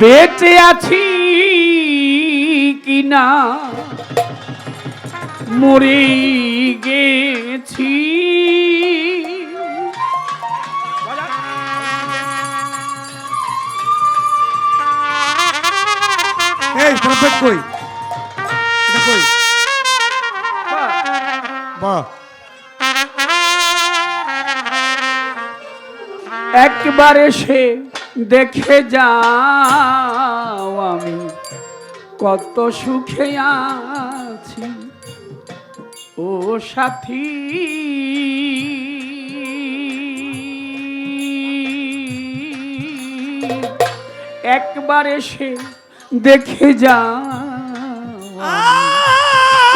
বেঁচে আছি কিনা? মরে গেছি। এই ট্রাম্পেট কই? এটা কই? বাহ। একবার এসে দেখে যাও আমি। কত সুখে আছি। ও সাথী। একবার এসে দেখে যাও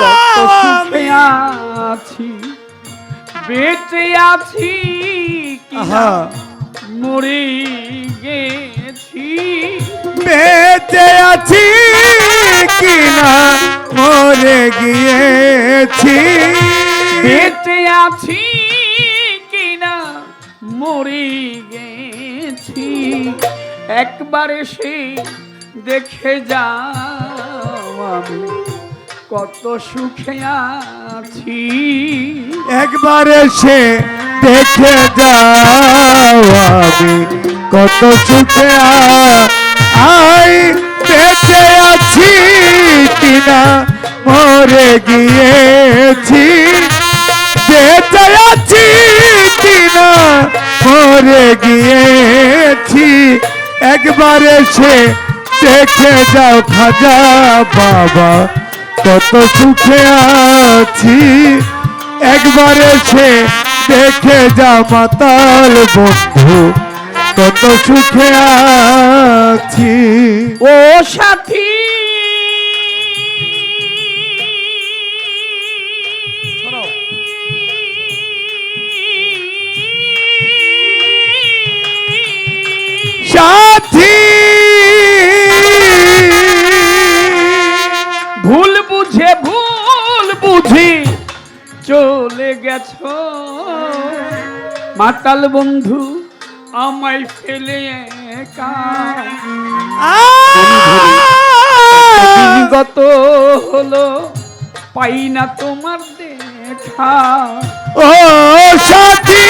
কত সুখে আছি। বেঁচে আছি কি মরে গেছি। বেঁচে আছি কিনা? মরে গিয়েছি। বেঁচে আছি কিনা? মরে গেছি। একবার এসে দেখে যাও আমি কত সুখে আছি। একবার এসে দেখে যাও আমি কত সুখে আই। বেঁচে আছি কিনা, মরে গিয়েছি। বেঁচে আছি কিনা, মরে গিয়েছি। একবার এসে দেখে যাও খাজা বাবা, কত সুখে আছি। একবার এসে দেখে যা মাতাল বন্ধু কত সুখে আছি। ও সাথী। মাতাল বন্ধু আমায় ফেলে একা। গত হলো পাই না তোমার দেখা। ও সাথী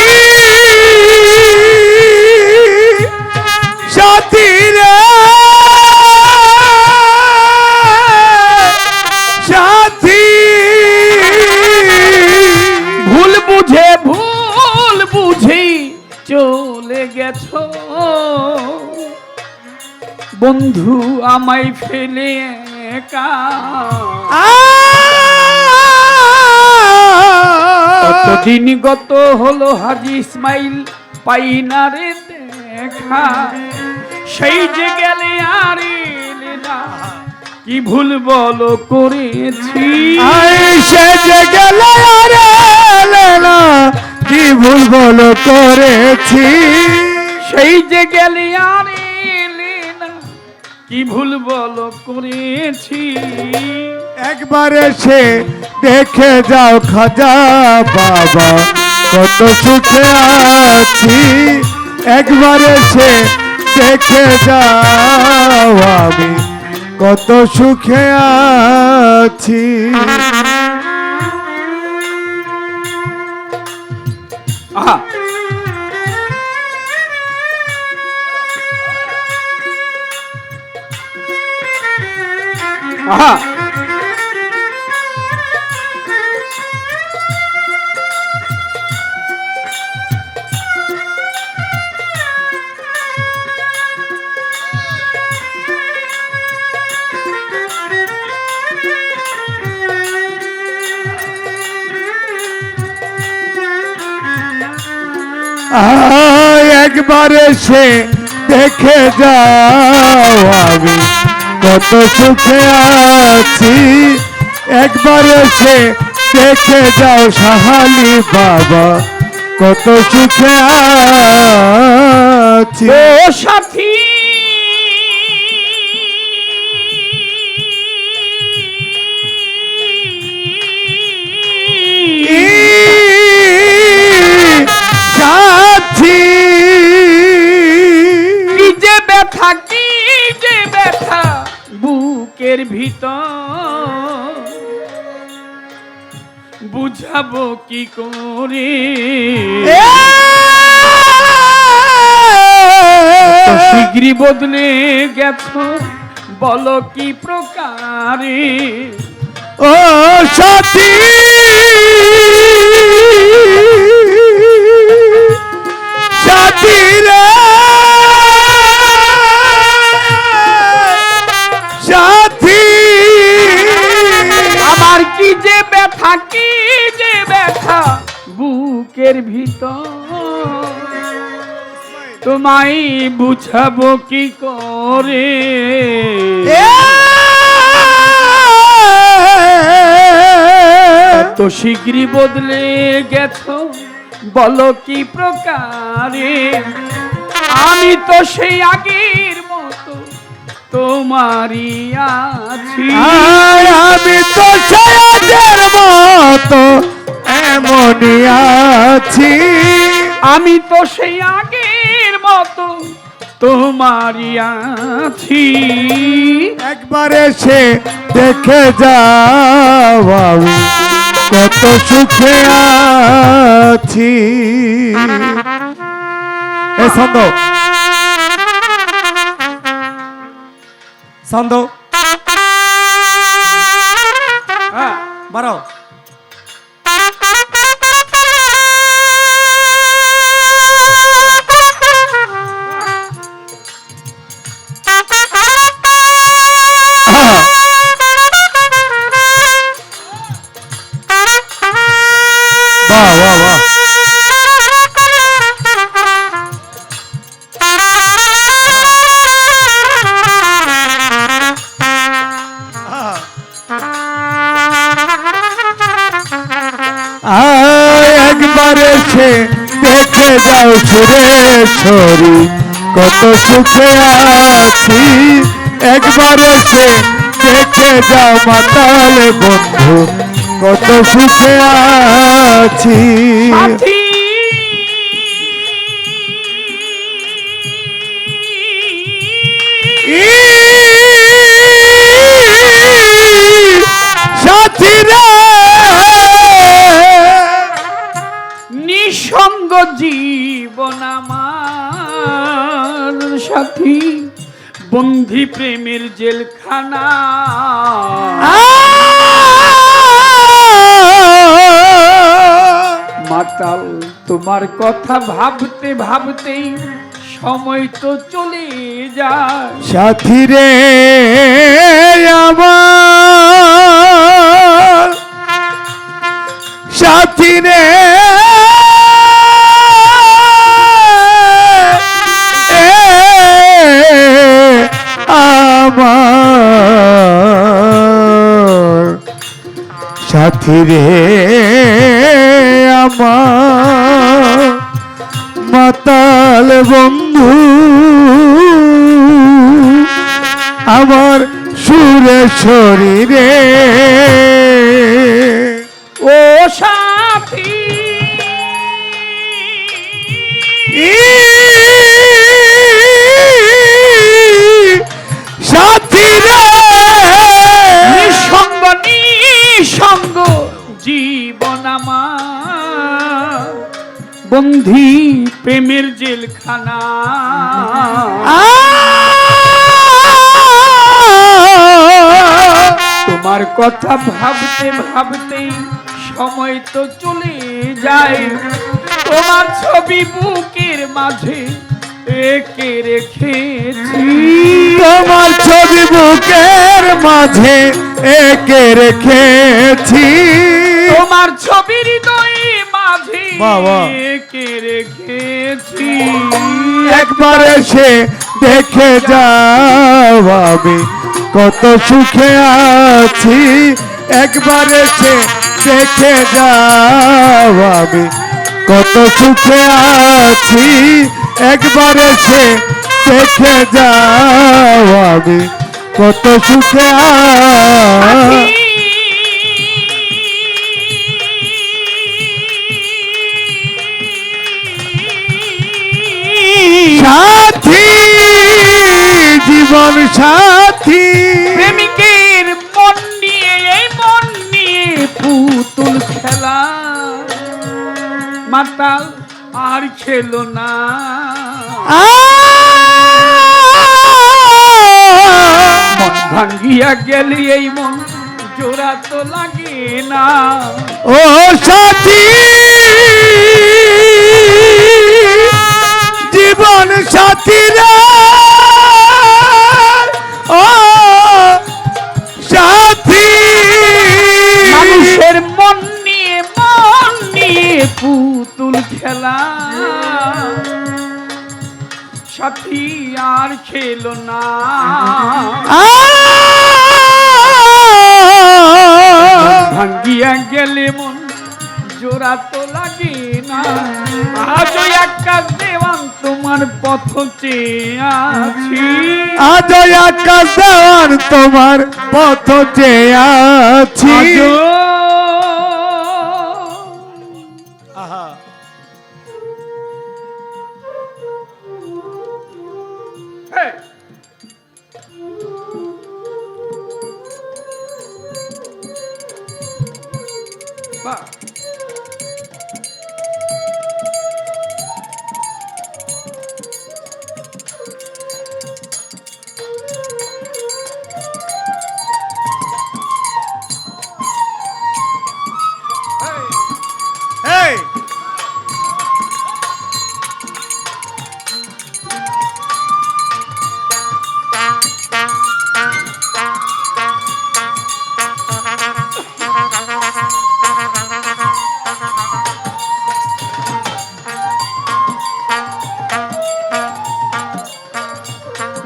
সাথী রে! গেছো? বন্ধু আমায় ফেলে একা। কতদিন গত হলো হাজি ইসমাইল পাই না রে দেখা। সেই যে গেলে আর না কি ভুল বল করেছি? আইসে যে গেল আরে কি ভুল বল করেছি? সেই যে গেলি আর এলে না, কি ভুল বল করেছি? একবার এসে দেখে যাও খাজা বাবা, কত সুখে আছি। একবার এসে দেখে যাও আমি, কত সুখে আছি। একবার সে দেখে যাও আমি কত সুখে আছি। একবার সে দেখে যাও সাহালি বাবা, কত সুখে আছি। ও সাথী বুকের ভিতর। বুঝাবো কি করে? শীঘ্রই বদলে গেছ বলো কি প্রকারে? ও সাথী! তোমায় বুঝাবো কি করে? তো শীঘ্রই বদলে গেছো বলো কি প্রকারে? আমি তো সেই আগের মতো তোমারই আছি। আমি তো সায়াদের মতো এমনই আছি। আমি তো সেই আগের মতো তোমারই আছি। একবার এসে দেখে যাও কত সুখে আছি। এ ছন্দ ছন্দ হ্যাঁ বাড়াও। যাও ছড়ি কত সুখে আছি। একবার এসে দেখে যাও মাতাল বন্ধু কত সুখে আছি। নিঃসঙ্গ জীবন আমার। সাথী, বন্ধি প্রেমের জেলখানা। মাতাল, তোমার কথা ভাবতে ভাবতেই সময় তো চলে যায়। সাথী রে, আমার। সাথী রে। আমার সাথী রে আমার মাতাল বন্ধু আমার সুরে শরীরে। ও সাথী। সাথী বন্ধি প্রেমের জেলখানা। তোমার কথা ভাবতে ভাবতেই সময় তো চলে যায়। তোমার ছবি বুকের মাঝে একে রেখেছি। তোমার ছবি বুকের মাঝে একে রেখেছি। তোমার ছবি হৃদয়ে বাবা। রেখেছি? একবার এসে দেখে যাও আমি কত সুখে আছি। একবার এসে দেখে যাও আমি কত সুখে আছি। একবার এসে দেখে যাও আমি কত সুখে আছি। জীবন সাথী। প্রেমিকের মন নিয়ে এই মন নিয়ে পুতুল খেলা। মাতাল আর খেলো না। মন ভাঙ্গিয়া গেলি এই মন জোড়া তো লাগে না। ও সাথী! জীবন সাথী খেলা। সাথী আর খেলো না। ভাঙ্গিয়া গেলে মন জোড়া তো লাগে না। আজও একটা দেওয়ান তোমার পথ চেয়ে আছি। আজ আকাশ দেওয়ার তোমার পথ চেয়ে আছি। আজও Hey!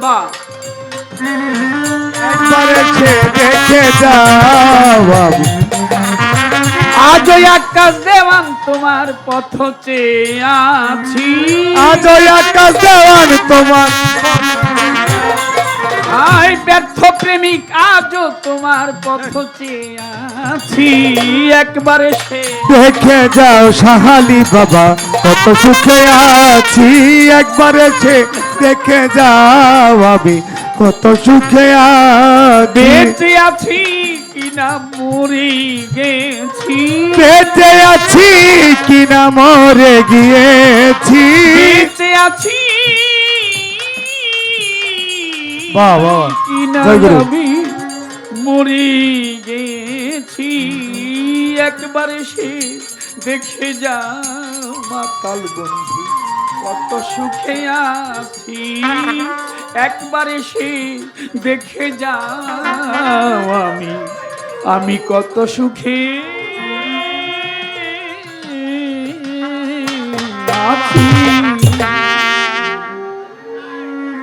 বাহ। একবারে দেখে যাও আকাশ দেওয়ান তোমার পথ চেয়ে আছি। আজ আকাশ দেওয়ান তোমার আই ব্যর্থ প্রেমিক আজও তোমার পথ আছি একবারে সে দেখে যাও সাহালি বাবা কত সুখে আছি। একবার এসে দেখে যাও আমি কত সুখে আছি। বেঁচে আছি কিনা মরে গেছি। বেঁচে আছি কিনা মরে গিয়েছি। বেঁচে আছি বাহ বাহ জয় মরে গেছি। একবারে সে দেখে যা মাতাল বন্ধু কত সুখে আছি। একবারে সে দেখে যা আমি আমি কত সুখে আছি।